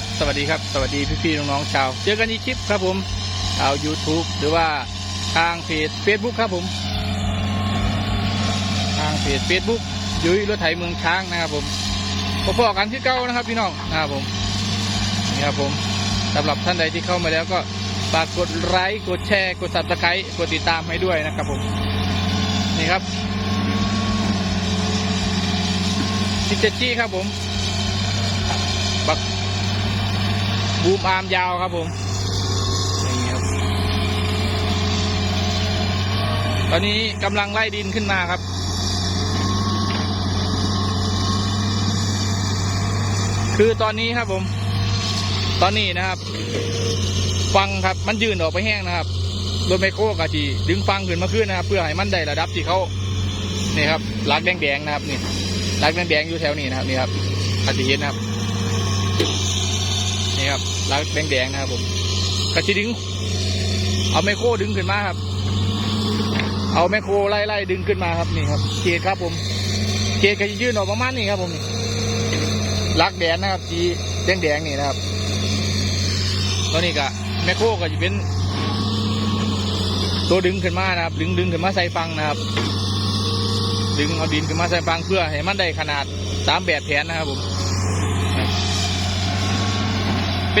ครับ สวัสดีครับ สวัสดีพี่ๆน้องๆชาว เจอกันอีกคลิปครับผมชาว YouTube หรือว่าทางเพจ Facebook ครับผม ทางเพจ Facebook ยุ้ยรถไถเมืองช้างนะครับผมพอๆกันที่เก้านะครับพี่น้องนะครับผมนี่ครับผมสำหรับท่านใดที่เข้ามาแล้วก็ฝากกดไลค์กดแชร์กด subscribe กดติดตามให้ด้วยนะครับผมนี่ครับซิเจจี้ครับผมบัก บูมอาร์มยาวครับผมนี้ครับ ตอนนี้กำลังไล่ดินขึ้นมาครับคือตอนนี้ครับผม ตอนนี้นะครับ ฟังครับมันยืนออกไปแห้งนะครับรถไมโครกะจีดึงฟังขึ้นมาขึ้นนะครับ เพื่อให้มันได้ระดับที่เขานี่ครับลักแดงๆนะครับนี่ลักแดงๆอยู่แถวนี้นะครับนี่ครับอาจจะเห็นนะครับ ครับลักแดงๆนะครับผมกระชิดึง เอาไมโครดึงขึ้นมาครับ เอาไมโครไล่ไล่ดึงขึ้นมาครับนี่ครับ เกตครับผม เกตก็จะยื่นออกประมาณนี้ครับผมนี่ลักแดงนะครับสีแดงๆนี่นะครับแล้วนี่ก็ไมโครก็จะเป็นตัวดึงขึ้นมานะครับ ดึงดึงขึ้นมาใส่ฟังนะครับ ดึงเอาดินขึ้นมาใส่ฟังเพื่อให้มันได้ขนาดตามแบบแผนนะครับผม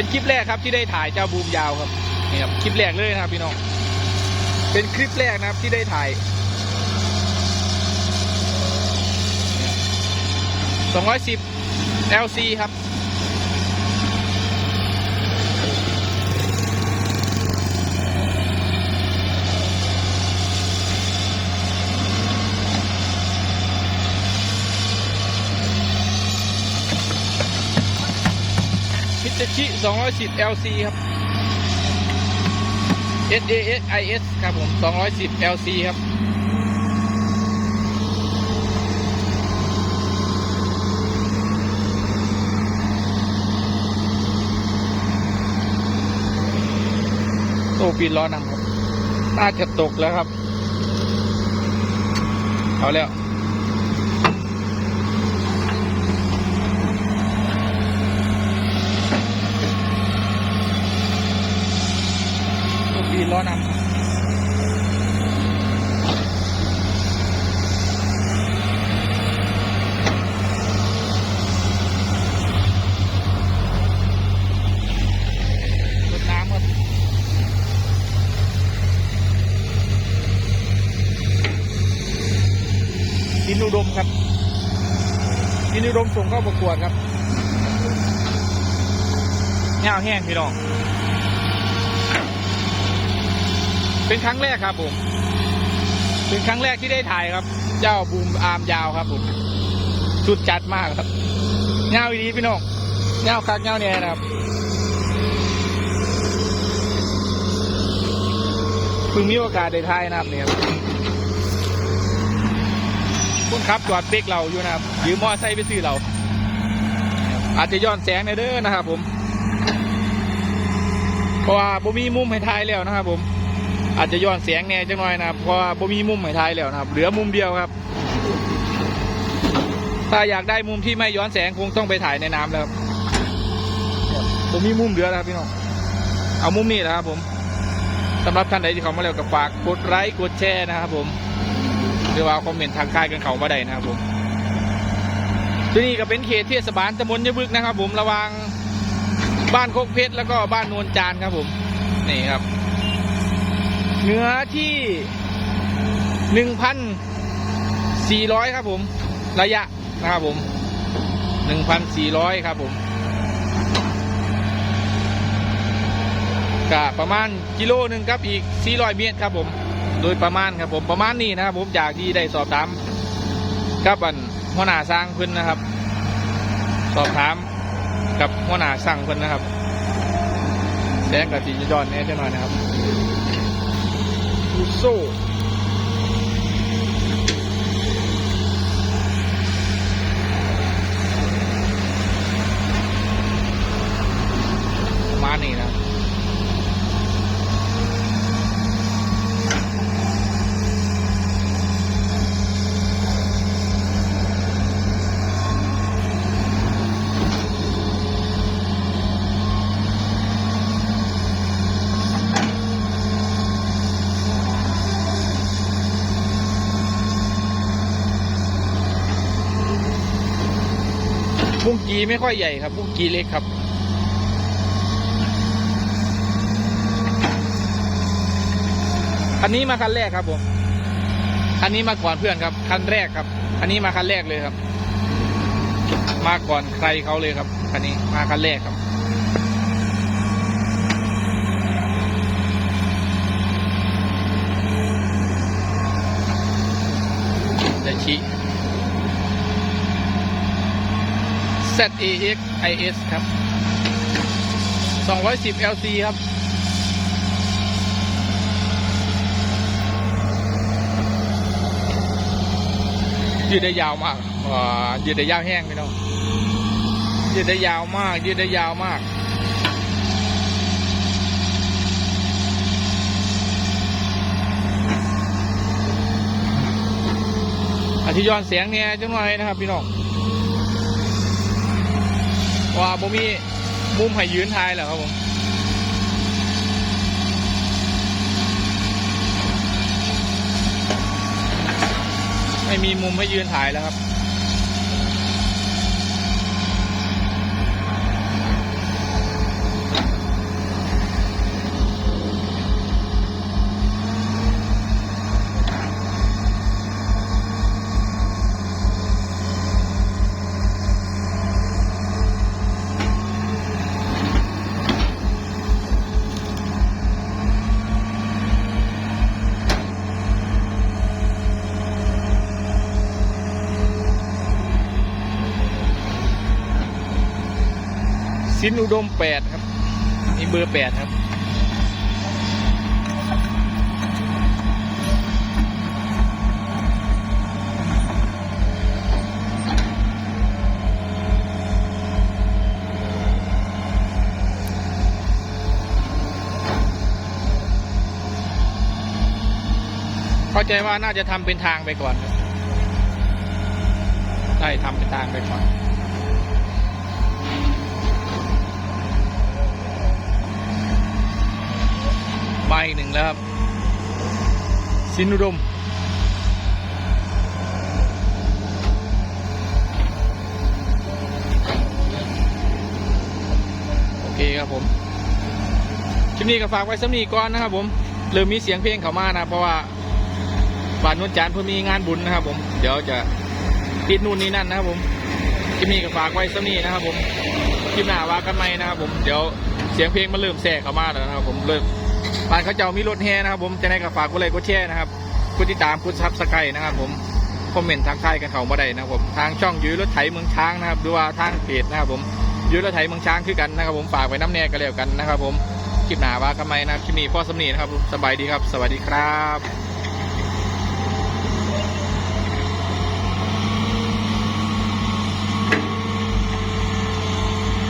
เป็นคลิปแรกครับที่ได้ถ่ายเจ้าบูมยาวครับนี่ครับคลิปแรกเลยนะครับพี่น้อง เป็นคลิปแรกนะครับที่ได้ถ่าย210 LC ครับ ชิ210 LC ครับ S A S I S ครับผม 210 LC ครับโอ้ปีนล้อนำครับ น่าจะตกแล้วครับ เอาแล้ว ตัวปีนล้อนำรดน้ำครับดินอุดมครับดินอุดมส่งเข้าประกวดครับแง่วแห้งพี่น้อง เป็นครั้งแรกครับผม เป็นครั้งแรกที่ได้ถ่ายครับ เจ้าบูมอาร์มยาวครับผมสุดจัดมากครับเงาดีพี่น้องเงาคักเงาเนี่ยนะครับเพิ่งมีโอกาสได้ถ่ายนะครับเนี่ยครับคนขับจอดเบรกเราอยู่นะครับยืมมอไซค์ไปซื้อเรา อาจจะย้อนแสงในเด้อนะครับผม เพราะว่าบ่มีมุมให้ถ่ายแล้วนะครับผม อาจจะย้อนเสียงแน่จังหน่อยนะครับเพราะว่าบ่มีมุมให้ถ่ายแล้วนะครับ เหลือมุมเดียวครับ ถ้าอยากได้มุมที่ไม่ย้อนแสงคงต้องไปถ่ายในน้ำแล้วบ่มีมุมเหลือแล้วครับพี่น้องเอามุมนี้นะครับผมสำหรับท่านใดที่เขามาแล้วก็ฝากกดไลค์กดแชร์นะครับผมหรือว่าคอมเมนต์ทักทายกันเขามาได้นะครับผมที่นี่ก็เป็นเขตเทศบาลตำบลยะบึกนะครับ ผมระวังบ้านโคกเพชรแล้วก็บ้านนวลจานครับผม นี่ครับ เนื้อที่หนึ่งพันสี่ร้อยครับผม ระยะนะครับผมหนึ่งพันสี่ร้อยครับผมก็ประมาณกิโลหนึ่งครับอีกสี่ร้อยเมตรครับผม โดยประมาณครับผมประมาณนี้นะครับผมจากที่ได้สอบถามกับอันหัวหน้าสร้างเพิ่นนะครับ สอบถามกับหัวหน้าสั่งเพิ่นนะครับแสงกับสีจอนแน่เท่าน้อยนะครับ ดูโบุ้งกีไม่ค่อยใหญ่ครับ บุ้งกีเล็กครับ อันนี้มาคันแรกครับผม อันนี้มาก่อนเพื่อนครับ คันแรกครับ อันนี้มาคันแรกเลยครับ มาก่อนใครเขาเลยครับ คันนี้มาคันแรกครับ เดชิ ZAX IS ครับ 210 LC ครับ ยืดได้ยาวมากยืดได้ยาวแห้งพี่น้องยืดได้ยาวมาก ยืดได้ยาวมากอาทิย้อนเสียงเนี่ยจังหน่อยนะครับ พี่น้อง ว่าบ่มีมุมให้ยืนทายเหรอครับผมไม่มีมุมให้ยืนถ่ายแล้วครับ สินอุดมแปดครับนี่เบอร์แปดครับเข้าใจว่าน่าจะทำเป็นทางไปก่อนครับใช่ทำเป็นทางไปก่อน มาอีกหนึ่งแล้วครับสินุดมโอเคครับผมคลิปนี้ก็ฝากไว้สำนีก่อนนะครับผมเริ่มมีเสียงเพลงเข้ามานะเพราะว่าบ้านนวลจันเพิ่งมีงานบุญนะครับผมเดี๋ยวจะติดนู่นนี่นั่นนะครับผมคลิปนี้ก็ฝากไว้สำนีนะครับผมคลิปหน้าว่ากันใหม่นะครับผมเดี๋ยวเสียงเพลงมันเริ่มแทรกเข้ามาแล้วนะครับผมเริ่ม บ้านเขาเจ้ามีรถแห่นะครับผมจะได้กับฝากกดไลค์กดแชร์นะครับกดติดตามกดซับสไครต์นะครับผมคอมเมนต์ทักทายกันเขามาได้นะครับผมทางช่องยื้อรถไถเมืองช้างนะครับหรือว่าทางเพจนะครับผมยื้อรถไถเมืองช้างคือกันนะครับผมฝากไว้น้ำแน่กันแล้วกันนะครับผมคลิปหนาว่ากันไหมนะคลิปนี้พ่อสมนีนะครับสบายดีครับ สวัสดีครับ